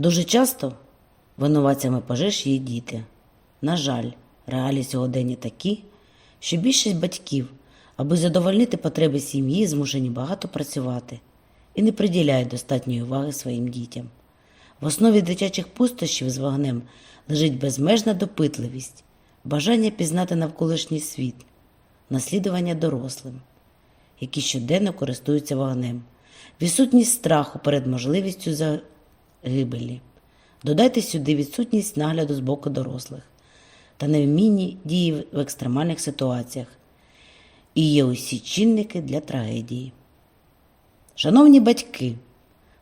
Дуже часто винуватцями пожеж є діти. На жаль, реалії сьогодення такі, що більшість батьків, аби задовольнити потреби сім'ї, змушені багато працювати і не приділяють достатньої уваги своїм дітям. В основі дитячих пустощів з вогнем лежить безмежна допитливість, бажання пізнати навколишній світ, наслідування дорослим, які щоденно користуються вогнем, відсутність страху перед можливістю загибелі. Додайте сюди відсутність нагляду з боку дорослих та невмінні дії в екстремальних ситуаціях. І є усі чинники для трагедії. Шановні батьки,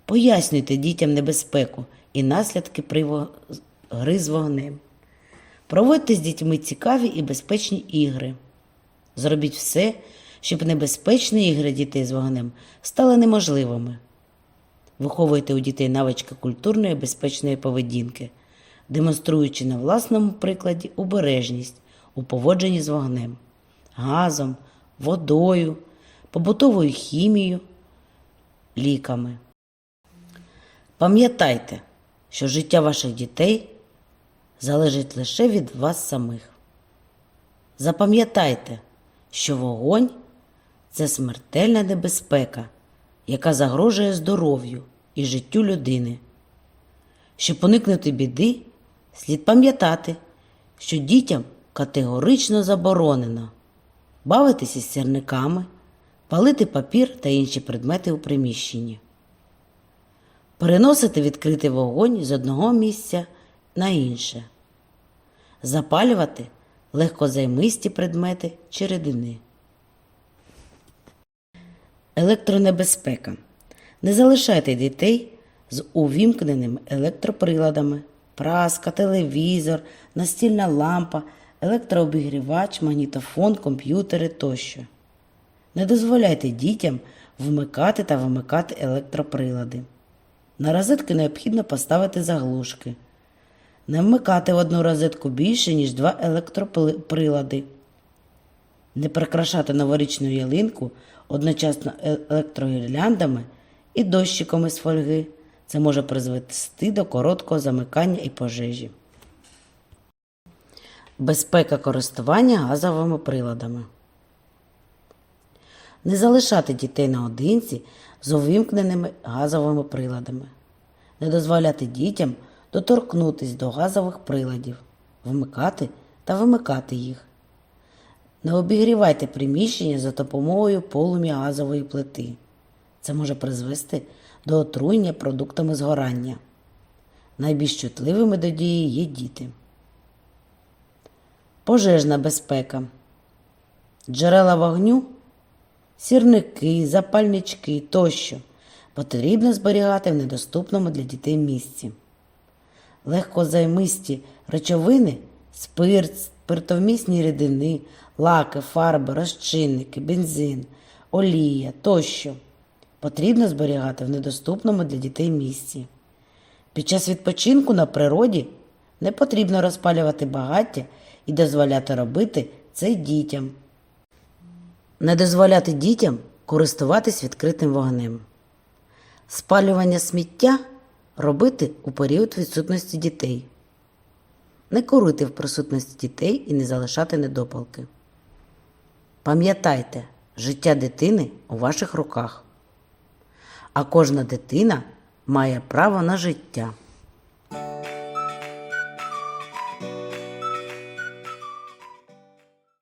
пояснюйте дітям небезпеку і наслідки при гри з вогнем. Проводьте з дітьми цікаві і безпечні ігри. Зробіть все, щоб небезпечні ігри дітей з вогнем стали неможливими. Виховуйте у дітей навички культурної безпечної поведінки, демонструючи на власному прикладі обережність у поводженні з вогнем, газом, водою, побутовою хімією, ліками. Пам'ятайте, що життя ваших дітей залежить лише від вас самих. Запам'ятайте, що вогонь це смертельна небезпека, яка загрожує здоров'ю і життю людини. Щоб уникнути біди, слід пам'ятати, що дітям категорично заборонено бавитися з сірниками, палити папір та інші предмети у приміщенні, переносити відкритий вогонь з одного місця на інше, запалювати легкозаймисті предмети чи рідини. Електронебезпека. Не залишайте дітей з увімкненими електроприладами, праска, телевізор, настільна лампа, електрообігрівач, магнітофон, комп'ютери тощо. Не дозволяйте дітям вмикати та вимикати електроприлади. На розетки необхідно поставити заглушки. Не вмикати в одну розетку більше, ніж два електроприлади. Не прикрашати новорічну ялинку одночасно е- електрогірляндами і дощиками з фольги. Це може призвести до короткого замикання і пожежі. Безпека користування газовими приладами. Не залишати дітей наодинці з увімкненими газовими приладами. Не дозволяти дітям доторкнутись до газових приладів, вмикати та вимикати їх. Не обігрівайте приміщення за допомогою полум'я газової плити. Це може призвести до отруєння продуктами згорання. Найбільш чутливими до дії є діти. Пожежна безпека. Джерела вогню, сірники, запальнички тощо потрібно зберігати в недоступному для дітей місці. Легкозаймисті речовини, спирт, спиртовмісні рідини, лаки, фарби, розчинники, бензин, олія тощо потрібно зберігати в недоступному для дітей місці. Під час відпочинку на природі не потрібно розпалювати багаття і дозволяти робити це дітям. Не дозволяти дітям користуватись відкритим вогнем. Спалювання сміття робити у період відсутності дітей. Не курити в присутності дітей і не залишати недопалки. Пам'ятайте, життя дитини у ваших руках, а кожна дитина має право на життя.